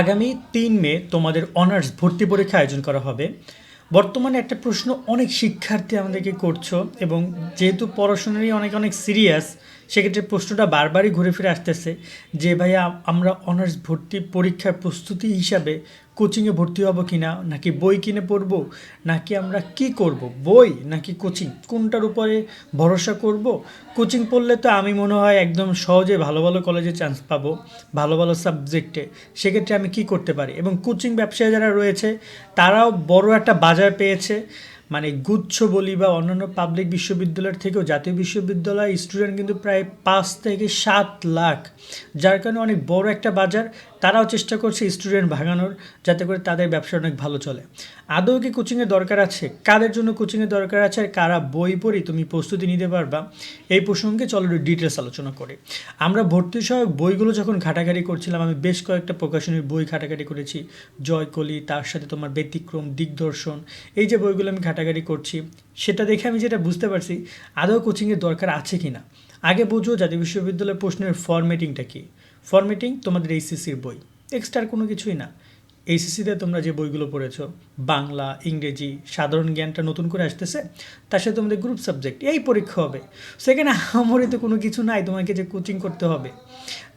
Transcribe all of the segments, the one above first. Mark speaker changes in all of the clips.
Speaker 1: আগামী তিন মে তোমাদের অনার্স ভর্তি পরীক্ষা আয়োজন করা হবে। বর্তমানে একটা প্রশ্ন অনেক শিক্ষার্থী আমাদেরকে করছ এবং যেহেতু পড়াশোনারই অনেক অনেক সিরিয়াস সেক্ষেত্রে প্রশ্নটা বারবারই ঘুরে ফিরে আসতেছে যে, ভাইয়া, আমরা অনার্স ভর্তি পরীক্ষার প্রস্তুতি হিসাবে কোচিংয়ে ভর্তি হব কি না নাকি বই কিনে পড়ব? নাকি আমরা কি করব? বই নাকি কোচিং কোনটার উপরে ভরসা করব? কোচিং পড়লে তো আমি মনে হয় একদম সহজে ভালো ভালো কলেজে চান্স পাবো, ভালো ভালো সাবজেক্টে সেক্ষেত্রে আমি কি করতে পারি? এবং কোচিং ব্যবসায়ী যারা রয়েছে, তারাও বড় একটা বাজার পেয়েছে। মানে গুচ্ছ বলি বা অন্যান্য পাবলিক বিশ্ববিদ্যালয়ের থেকেও জাতীয় বিশ্ববিদ্যালয় স্টুডেন্ট কিন্তু প্রায় পাঁচ থেকে সাত লাখ, যার কারণে অনেক বড় একটা বাজার। তারাও চেষ্টা করছে স্টুডেন্ট ভাগানোর যাতে করে তাদের ব্যবসা অনেক ভালো চলে। আদৌ কি কোচিংয়ের দরকার আছে? কাদের জন্য কোচিংয়ের দরকার আছে? আর কারা বই পড়ি তুমি প্রস্তুতি নিতে পারবা? এই প্রসঙ্গে চলো ডিটেলস আলোচনা করি। আমরা ভর্তি সহায়ক বইগুলো যখন ঘাটাঘাটি করছিলাম, আমি বেশ কয়েকটা প্রকাশনীর বই ঘাটাঘাটি করেছি। জয়কলি, তার সাথে তোমার ব্যতিক্রম, দিগদর্শন, এই যে বইগুলো আমি ঘাটাঘাটি করছি, সেটা দেখে আমি যেটা বুঝতে পারছি, আদৌ কোচিংয়ের দরকার আছে কি না আগে বুঝো জাতীয় বিশ্ববিদ্যালয়ের প্রশ্নের ফরম্যাটিংটা কী? ফরম্যাটিং তোমাদের এইসিসির বই। এক্সট্রার কোনো কিছুই না। এইচএসিতে তোমরা যে বইগুলো পড়েছো, বাংলা, ইংরেজি, সাধারণ জ্ঞানটা নতুন করে আসতেছে, তার সাথে তোমাদের গ্রুপ সাবজেক্ট এই পরীক্ষা হবে। সেখানে আমারই তো কোনো কিছু নাই, তোমাকে যে কোচিং করতে হবে।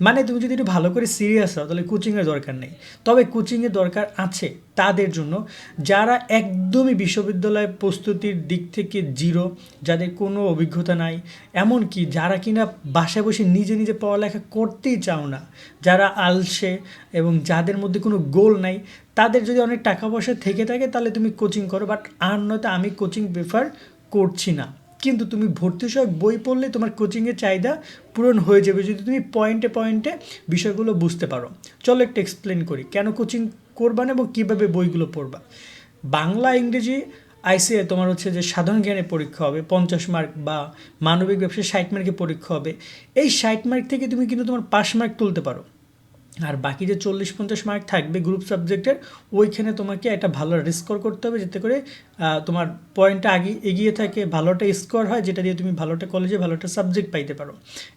Speaker 1: মানে তুমি যদি একটু ভালো করে সিরিয়াস হও, তাহলে কোচিংয়ের দরকার নেই। তবে কোচিংয়ের দরকার আছে তাদের জন্য। যারা একদমই বিশ্ববিদ্যালয় প্রস্তুতির দিক থেকে জিরো যাদের কোনো অভিজ্ঞতা নাই, এমনকি যারা কিনা বাসায় বসে নিজে নিজে পড়ালেখা করতেই চাও না, যারা আলসে এবং যাদের মধ্যে কোনো গোল নাই, তাদের যদি অনেক টাকা পয়সা থেকে থাকে, তাহলে তুমি কোচিং করো। বাট আর নয়তো আমি কোচিং প্রেফার করছি না। কিন্তু তুমি ভর্তি সহায়ক বই পড়লে তোমার কোচিংয়ের চাহিদা পূরণ হয়ে যাবে যদি তুমি পয়েন্টে পয়েন্টে বিষয়গুলো বুঝতে পারো। চলো একটু এক্সপ্লেন করি, কেন কোচিং করবা না এবং কীভাবে বইগুলো পড়বা? বাংলা, ইংরেজি আইসিএ তোমার হচ্ছে যে সাধারণ জ্ঞানের পরীক্ষা হবে, পঞ্চাশ মার্ক বা মানবিক ব্যবসায় ষাট মার্কের পরীক্ষা হবে। এই ষাট মার্ক থেকে তুমি কিন্তু তোমার পাস মার্ক তুলতে পারো। আর বাকি যে চল্লিশ, পঞ্চাশ মার্ক থাকবে গ্রুপ সাবজেক্টের ওইখানে তোমাকে একটা ভালো স্কোর করতে হবে, যাতে করে তোমার পয়েন্টটা আগে এগিয়ে থাকে, ভালোটা স্কোর হয়, যেটা দিয়ে তুমি ভালোটা কলেজে ভালোটা সাবজেক্ট পাইতে পারো।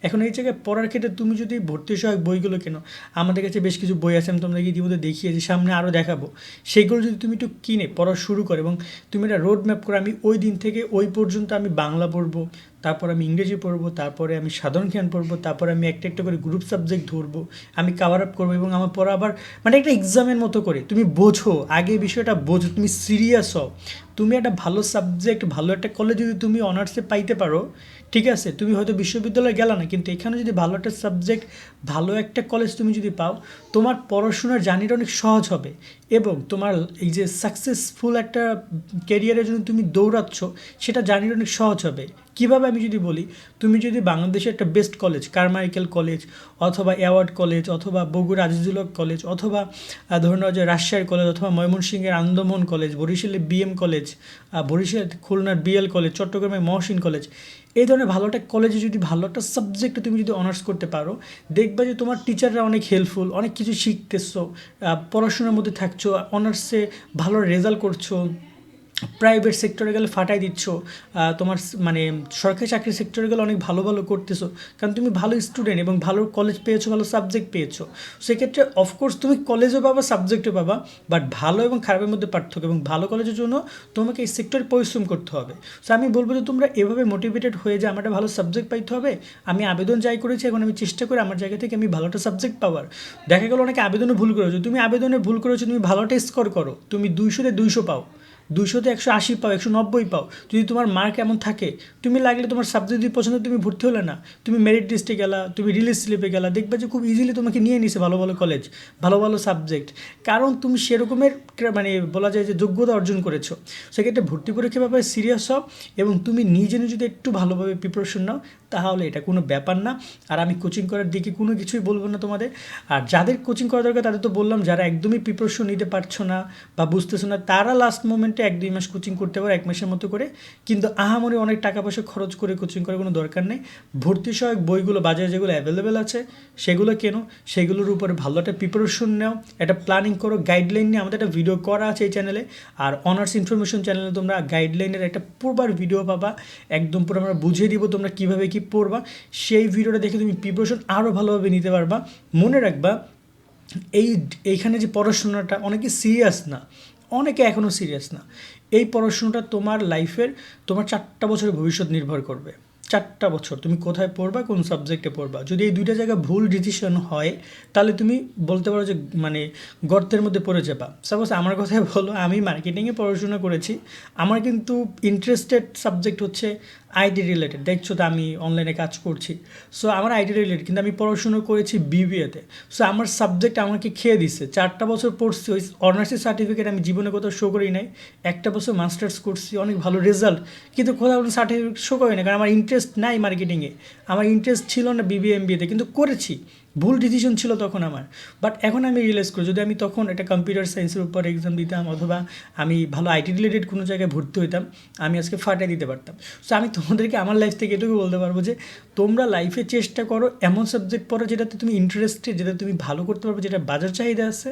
Speaker 1: এখন এই জায়গায় পড়ার ক্ষেত্রে তুমি যদি ভর্তি সহায়ক বইগুলো কেনো, আমাদের কাছে বেশ কিছু বই আছে, আমি তোমাদেরকে ইতিমধ্যে দেখিয়েছি, সামনে আরও দেখাবো। সেইগুলো যদি তুমি একটু কিনে, পড়া শুরু করো এবং তুমি এটা রোড ম্যাপ করে, আমি ওই দিন থেকে ওই পর্যন্ত আমি বাংলা পড়ব, তারপর আমি ইংরেজি পড়ব, তারপরে আমি সাধারণ জ্ঞান পড়ব, তারপরে আমি একটা একটা করে গ্রুপ সাবজেক্ট ধরবো, আমি কাভার আপ করব এবং আমার পড়া আবার মানে একটা এক্সামের মতো করে। তুমি বোঝো, আগে বিষয়টা বোঝো, তুমি সিরিয়াস হও। তুমি একটা ভালো সাবজেক্ট ভালো একটা কলেজ যদি তুমি অনার্সে পাইতে পারো, ঠিক আছে, তুমি হয়তো বিশ্ববিদ্যালয়ে গেলা না, কিন্তু এখানে যদি ভালো একটা সাবজেক্ট ভালো একটা কলেজ তুমি যদি পাও, তোমার পড়াশোনার জার্নিটা অনেক সহজ হবে। এবং তোমার এই যে সাকসেসফুল একটা ক্যারিয়ারের জন্য তুমি দৌড়াচ্ছ, সেটা জার্নিটা অনেক সহজ হবে। কীভাবে আমি যদি বলি, তুমি যদি বাংলাদেশে একটা বেস্ট কলেজ কারমাইকেল কলেজ অথবা অ্যাওয়ার্ড কলেজ অথবা বগুড়া আজিজুলক কলেজ অথবা ধরে নাও যে রাজশাহীর কলেজ অথবা ময়মনসিংহের আনন্দমোহন কলেজ বরিশালের বিএম কলেজ বরিশাল খুলনার বিএল কলেজ চট্টগ্রামের মহসিন কলেজ এই ধরনের ভালো একটা কলেজে যদি ভালো একটা সাবজেক্টে তুমি যদি অনার্স করতে পারো, দেখবা যে তোমার টিচাররা অনেক হেল্পফুল অনেক কিছু শিখতেছো পড়াশোনার মধ্যে থাকছো অনার্সে ভালো রেজাল্ট করছ প্রাইভেট সেক্টরে গেলে ফাটাই দিচ্ছ তোমার মানে সরকারি চাকরি সেক্টরে গেলে অনেক ভালো ভালো করতেছো, কারণ তুমি ভালো স্টুডেন্ট এবং ভালো কলেজ পেয়েছ, ভালো সাবজেক্ট পেয়েছ। সেক্ষেত্রে অফকোর্স তুমি কলেজও পাবা সাবজেক্টও পাবা বাট ভালো এবং খারাপের মধ্যে পার্থক্য এবং ভালো কলেজের জন্য তোমাকে এই সেক্টরে পরিশ্রম করতে হবে। সো আমি বলব যে তোমরা এভাবে মোটিভেটেড হয়ে যে আমার ভালো সাবজেক্ট পাইতে হবে, আমি আবেদন যাই করেছি, এখন আমি চেষ্টা করি আমার জায়গা থেকে আমি ভালোটা সাবজেক্ট পাওয়ার। দেখা গেলো অনেকে আবেদনে ভুল করেছ, তুমি আবেদনে ভুল করেছ, তুমি ভালোটা স্কোর করো, তুমি দুইশোতে দুইশো পাও। দুশোতে একশো আশি পাও, একশো নব্বই পাও। যদি তোমার মার্ক এমন থাকে, তুমি লাগলে তোমার সাবজেক্ট যদি পছন্দ, তুমি ভর্তি হলে না। তুমি মেরিট লিস্টে গেলা, তুমি রিলিজ স্লিপে গেলা, দেখবে যে খুব ইজিলি তোমাকে নিয়ে নিছে ভালো ভালো কলেজ ভালো ভালো সাবজেক্ট কারণ তুমি সেরকমের মানে বলা যায় যে যোগ্যতা অর্জন করেছ। সেক্ষেত্রে ভর্তি পরীক্ষা ব্যাপারে সিরিয়াস হও এবং তুমি নিজে নিজে যদি একটু ভালোভাবে প্রিপারেশন নাও, তাহলে এটা কোনো ব্যাপার না। আর আমি কোচিং করার দিকে কোনো কিছুই বলব না তোমাদের। আর যাদের কোচিং করা দরকার, তাদের তো বললাম, যারা একদমই প্রিপারেশন নিতে পারছ না বা বুঝতেছো না, তারা লাস্ট মোমেন্টে এক, দুই মাস কোচিং করতে পারো, এক মাসের মতো করে। কিন্তু আহামরি অনেক টাকা পয়সা খরচ করে কোচিং করার কোনো দরকার নেই। ভর্তি সহায়ক বইগুলো, বাজারে যেগুলো অ্যাভেলেবেল আছে, সেগুলো কেনো। সেগুলোর উপরে ভালো একটা প্রিপারেশন নাও। একটা প্ল্যানিং করো গাইডলাইন নিয়ে। আমাদের একটা ভিডিও করা আছে এই চ্যানেলে আর অনার্স ইনফরমেশন চ্যানেলে তোমরা গাইডলাইনের একটা পুরবার ভিডিও পাবা। একদম পুরো আমরা বুঝিয়ে দিব তোমরা কীভাবে কী পড়বা। সেই ভিডিওটা দেখে তুমি প্রিপারেশন আরও ভালোভাবে নিতে পারবা। মনে রাখবা, এই, এইখানে যে পড়াশোনাটা অনেকে সিরিয়াস না। অনেকে এখনও সিরিয়াস না। এই পড়াশুনোটা তোমার লাইফের তোমার চারটা বছরের ভবিষ্যৎ নির্ভর করবে। চারটা বছর তুমি কোথায় পড়বা, কোন সাবজেক্টে পড়বা? যদি এই দুইটা জায়গায় ভুল ডিসিশন হয়, তাহলে তুমি বলতে পারো যে মানে গর্তের মধ্যে পড়ে যাবা। সাপোজ আমার কথাই বলো, আমি মার্কেটিংয়ে পড়াশোনা করেছি, আমার কিন্তু ইন্টারেস্টেড সাবজেক্ট হচ্ছে আইটি রিলেটেড দেখছ তো আমি অনলাইনে কাজ করছি। সো আমার আইটি রিলেটেড কিন্তু আমি পড়াশোনা করেছি বিবিএতে সো আমার সাবজেক্ট আমাকে খেয়ে দিচ্ছে চারটা বছর পড়ছি, ওই অনার্সের সার্টিফিকেট আমি জীবনে কোথাও শো করি নাই। একটা বছর মাস্টার্স করছি, অনেক ভালো রেজাল্ট কিন্তু কোথাও সার্টিফিকেট শো করি না কারণ আমার ইন্টারেস্ট নাই মার্কেটিংয়ে আমার ইন্টারেস্ট ছিল না বিবিএ এমবিএতে কিন্তু করেছি। ভুল ডিসিশন ছিল তখন আমার। বাট এখন আমি রিয়েলাইজ করি, যদি আমি তখন একটা কম্পিউটার সায়েন্সের উপর এক্সাম দিতাম অথবা আমি ভালো আইটি রিলেটেড কোনো জায়গায় ভর্তি হইতাম, আমি আজকে ফাটাই দিতে পারতাম। সো আমি তোমাদেরকে আমার লাইফ থেকে এটুকু বলতে পারব যে, তোমরা লাইফে চেষ্টা করো এমন সাবজেক্ট পড়ো যেটাতে তুমি ইন্টারেস্টেড যেটা তুমি ভালো করতে পারবে, যেটা বাজার চাহিদা আছে।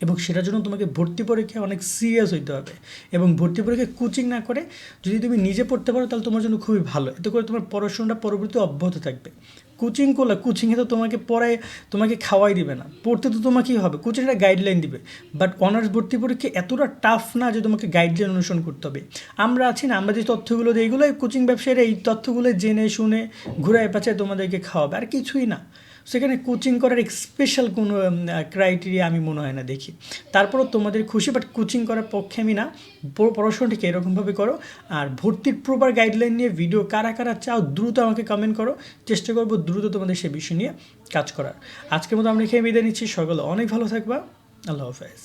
Speaker 1: এবং সেটার জন্য তোমাকে ভর্তি পরীক্ষায় অনেক সিরিয়াস হইতে হবে। এবং ভর্তি পরীক্ষায় কোচিং না করে যদি তুমি নিজে পড়তে পারো, তাহলে তোমার জন্য খুবই ভালো। এতে করে তোমার পড়াশোনাটা পরবর্তী অব্যাহত থাকবে। কোচিং করলে কোচিংয়ে তো তোমাকে পড়ায় তোমাকে খাওয়াই দিবে না। পড়তে তো তোমাকেই হবে। কোচিং একটা গাইডলাইন দিবে। বাট অনার্স ভর্তি পরীক্ষা এতটা টাফ না যে তোমাকে গাইডলাইন অনুসরণ করতে হবে। আমরা আছি না, আমরা যে তথ্যগুলো দিই এগুলো কোচিং ব্যবসায়ীরা এই তথ্যগুলো জেনে, শুনে ঘুরায় পাচায় তোমাদেরকে খাওয়াবে। আর কিছুই না। সেখানে কোচিং করার স্পেশাল কোনো ক্রাইটেরিয়া আমি মনে হয় না দেখি। তারপরও তোমাদের খুশি বাট কোচিং করার পক্ষে আমি না। পড়াশোনাটিকে এরকমভাবে করো। আর ভর্তির প্রপার গাইডলাইন নিয়ে ভিডিও কারা কারা চাও, দ্রুত আমাকে কমেন্ট করো। চেষ্টা করব দ্রুত তোমাদের সে বিষয় নিয়ে কাজ করার। আজকের মতো আমরা খেয়ে বিদায় নিচ্ছি। সকলে অনেক ভালো থাকবা। আল্লাহ হাফেজ।